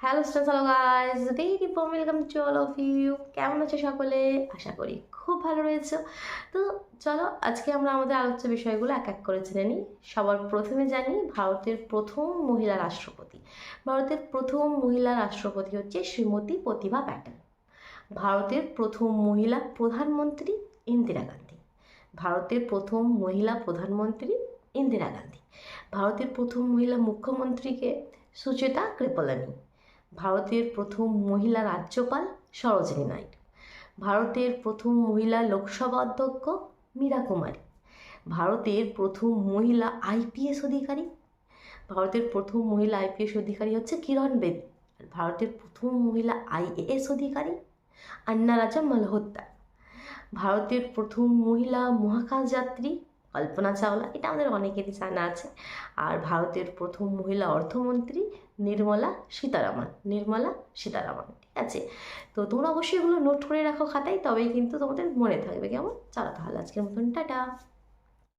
Hello hello guys bomb welcome to all of you কেমন আছো সকলে? আশা করি খুব ভালো রয়েছে। তো চলো, আজকে আমরা আমাদের আলোচ্য বিষয়গুলো এক এক করে জেনে নিই। সবার প্রথমে জানি, ভারতের প্রথম মহিলা রাষ্ট্রপতি। ভারতের প্রথম মহিলা রাষ্ট্রপতি হচ্ছে শ্রীমতী প্রতিভা প্যাটেল। ভারতের প্রথম মহিলা প্রধানমন্ত্রী ইন্দিরা গান্ধী। ভারতের প্রথম মহিলা প্রধানমন্ত্রী ইন্দিরা গান্ধী। ভারতের প্রথম মহিলা মুখ্যমন্ত্রীকে সুচেতা কৃপলানি। ভারতের প্রথম মহিলা রাজ্যপাল সরোজিনী নাইডু। ভারতের প্রথম মহিলা লোকসভা অধ্যক্ষ মীরা কুমারী। ভারতের প্রথম মহিলা আইপিএস অধিকারী। ভারতের প্রথম মহিলা আইপিএস অধিকারী হচ্ছে কিরণ বেদি। আর ভারতের প্রথম মহিলা আইএএস অধিকারী আন্না রাজা মালহোত্রা। ভারতের প্রথম মহিলা মহাকাশ যাত্রী কল্পনা চাওলা, এটা আমাদের অনেকেরই জানা আছে। আর ভারতের প্রথম মহিলা অর্থমন্ত্রী নির্মলা সীতারামন নির্মলা সীতারামন, ঠিক আছে? তো তোমরা অবশ্যই এগুলো নোট করে রাখো খাতায়, তবেই কিন্তু তোমাদের মনে থাকবে। কেমন? চলো তাহলে আজকের মতন, টাটা!